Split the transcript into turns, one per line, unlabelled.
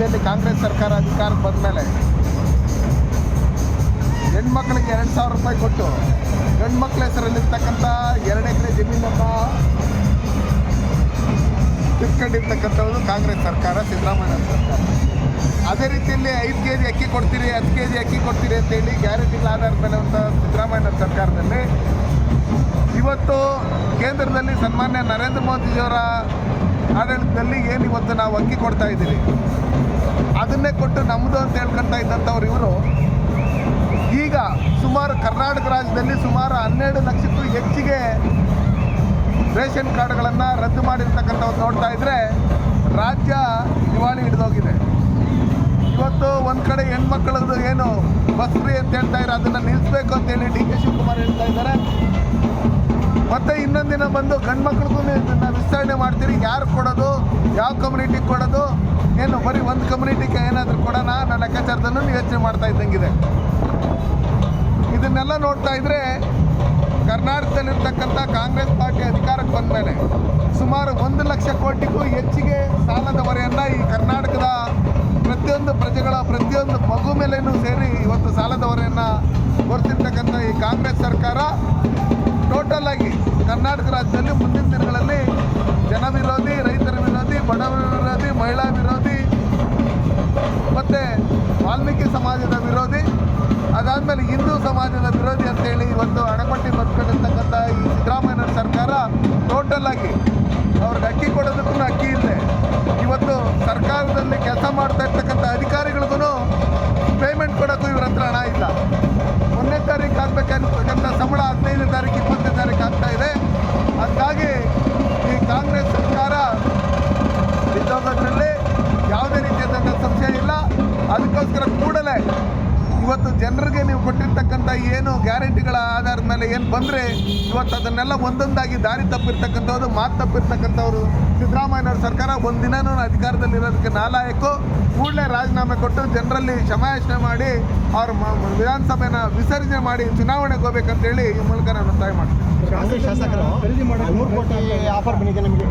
ರಾಜ್ಯದಲ್ಲಿ ಕಾಂಗ್ರೆಸ್ ಸರ್ಕಾರ ಅಧಿಕಾರಕ್ಕೆ ಬಂದ ಮೇಲೆ ಹೆಣ್ಮಕ್ಳಿಗೆ ಎರಡು ಸಾವಿರ ರೂಪಾಯಿ ಕೊಟ್ಟು ಗಂಡು ಹೆಸರಲ್ಲಿರ್ತಕ್ಕಂಥ ಎರಡು ಎಕರೆ ಜಮೀನನ್ನು ಕಿತ್ಕೊಂಡಿರ್ತಕ್ಕಂಥದ್ದು ಕಾಂಗ್ರೆಸ್ ಸರ್ಕಾರ, ಸಿದ್ದರಾಮಯ್ಯ ಸರ್ಕಾರ. ಅದೇ ರೀತಿಯಲ್ಲಿ ಐದು ಕೆ ಜಿ ಅಕ್ಕಿ ಕೊಡ್ತೀರಿ, ಹತ್ತು ಕೆ ಜಿ ಅಕ್ಕಿ ಕೊಡ್ತೀರಿ ಅಂತೇಳಿ ಗ್ಯಾರಂಟಿಗಳ ಆಧಾರದ ಮೇಲೆ ಅಂತ ಸಿದ್ದರಾಮಯ್ಯ ಸರ್ಕಾರದಲ್ಲಿ ಇವತ್ತು ಕೇಂದ್ರದಲ್ಲಿ ಸನ್ಮಾನ್ಯ ನರೇಂದ್ರ ಮೋದಿಜಿಯವರ ಆಡಳಿತದಲ್ಲಿ ಏನು ಇವತ್ತು ನಾವು ಅಕ್ಕಿ ಕೊಡ್ತಾ ಇದ್ದೀವಿ. ಅದನ್ನೇ ಕೊಟ್ಟು ನಮ್ಮದು ಅಂತ ಹೇಳ್ಕೊಳ್ತಾ ಇದ್ದಂಥವ್ರು ಇವರು. ಈಗ ಸುಮಾರು ಕರ್ನಾಟಕ ರಾಜ್ಯದಲ್ಲಿ ಸುಮಾರು ಹನ್ನೆರಡು ಲಕ್ಷಕ್ಕೂ ಹೆಚ್ಚಿಗೆ ರೇಷನ್ ಕಾರ್ಡ್ಗಳನ್ನು ರದ್ದು ಮಾಡಿರ್ತಕ್ಕಂಥವ್ರು ನೋಡ್ತಾ ಇದ್ರೆ ರಾಜ್ಯ ದಿವಾಳಿ ಹಿಡಿದೋಗಿದೆ. ಇವತ್ತು ಒಂದು ಕಡೆ ಹೆಣ್ಮಕ್ಳದ್ದು ಏನು ಬಸ್ ಫ್ರೀ ಅಂತ ಹೇಳ್ತಾ ಇದ್ದಾರೆ ಅದನ್ನು ನಿಲ್ಲಿಸ್ಬೇಕು ಅಂತೇಳಿ ಡಿ ಕೆ ಶಿವಕುಮಾರ್ ಹೇಳ್ತಾ ಇದ್ದಾರೆ. ಮತ್ತೆ ದಿನ ಬಂದು ಗಂಡು ಮಕ್ಳಿಗೂ ಇದನ್ನ ವಿಸ್ತರಣೆ ಮಾಡ್ತೀರಿ. ಯಾರು ಕೊಡೋದು? ಯಾವ ಕಮ್ಯುನಿಟಿಗೆ ಕೊಡೋದು? ಏನು, ಬರೀ ಒಂದು ಕಮ್ಯುನಿಟಿಗೆ ಏನಾದರೂ ಕೊಡೋಣ ನನ್ನ ಲೆಕ್ಕಾಚಾರದಲ್ಲೂ ಯೋಚನೆ ಮಾಡ್ತಾ ಇದ್ದಂಗಿದೆ. ಇದನ್ನೆಲ್ಲ ನೋಡ್ತಾ ಇದ್ರೆ ಕರ್ನಾಟಕದಲ್ಲಿರ್ತಕ್ಕಂಥ ಕಾಂಗ್ರೆಸ್ ಪಾರ್ಟಿ ಅಧಿಕಾರಕ್ಕೆ ಬಂದ ಮೇಲೆ ಸುಮಾರು ಒಂದು ಲಕ್ಷ ಕೋಟಿಗೂ ಹೆಚ್ಚಿಗೆ ಸಾಲದ ಹೊರೆಯನ್ನು ಈ ಕರ್ನಾಟಕದ ಪ್ರತಿಯೊಂದು ಪ್ರಜೆಗಳ, ಪ್ರತಿಯೊಂದು ಮಗು ಮೇಲೆಯೂ ಸೇರಿ ಇವತ್ತು ಸಾಲದ ಹೊರೆಯನ್ನು ಹೊರತಿರ್ತಕ್ಕಂಥ ಈ ಕಾಂಗ್ರೆಸ್ ಸರ್ಕಾರ ಟೋಟಲ್ ಆಗಿ ಕರ್ನಾಟಕ ರಾಜ್ಯದಲ್ಲಿ ಮುಂದಿನ ದಿನಗಳಲ್ಲಿ ಜನ ವಿರೋಧಿ, ರೈತರ ವಿರೋಧಿ ಬಡವರ ವಿರೋಧಿ, ಮಹಿಳಾ ವಿರೋಧಿ, ಮತ್ತು ವಾಲ್ಮೀಕಿ ಸಮಾಜದ ವಿರೋಧಿ, ಅದಾದಮೇಲೆ ಹಿಂದೂ ಸಮಾಜದ ವಿರೋಧಿ ಅಂತೇಳಿ ಇವತ್ತು ಅಣಕಟ್ಟಿ ಬದುಕೊಂಡಿರ್ತಕ್ಕಂಥ ಈ ಸಿದ್ದರಾಮಯ್ಯ ಸರ್ಕಾರ ಟೋಟಲ್ ಆಗಿ ಅವ್ರಿಗೆ ಅಕ್ಕಿ ಕೊಡೋದಕ್ಕೂ ಅಕ್ಕಿ ಇಲ್ಲದೆ ಇವತ್ತು ಸರ್ಕಾರದಲ್ಲಿ ಕೆಲಸ ಮಾಡ್ತಾ ಇರ್ತಕ್ಕಂಥ ಅಧಿಕಾರಿಗಳಿಗೂ ಇವತ್ತು ಜನರಿಗೆ ನೀವು ಕೊಟ್ಟಿರ್ತಕ್ಕಂಥ ಏನು ಗ್ಯಾರಂಟಿಗಳ ಆಧಾರದ ಮೇಲೆ ಏನು ಬಂದರೆ ಇವತ್ತು ಅದನ್ನೆಲ್ಲ ಒಂದೊಂದಾಗಿ ದಾರಿ ತಪ್ಪಿರ್ತಕ್ಕಂಥವ್ರು, ಮಾತು ತಪ್ಪಿರ್ತಕ್ಕಂಥವ್ರು ಸಿದ್ದರಾಮಯ್ಯನವ್ರ ಸರ್ಕಾರ ಒಂದಿನೂ ಅಧಿಕಾರದಲ್ಲಿ ಇರೋದಕ್ಕೆ ನಾಲಾಯಕು. ಕೂಡಲೇ ರಾಜೀನಾಮೆ ಕೊಟ್ಟು ಜನರಲ್ಲಿ ಕ್ಷಮಾಯಾಚನೆ ಮಾಡಿ ಅವ್ರ ವಿಧಾನಸಭೆನ ವಿಸರ್ಜನೆ ಮಾಡಿ ಚುನಾವಣೆಗೆ ಹೋಗ್ಬೇಕಂತೇಳಿ ಈ ಮೂಲಕ ನಾನು ಒತ್ತಾಯ ಮಾಡ್ತೀನಿ.
ಆಫರ್ ಬಂದಿದೆ ನಮಗೆ.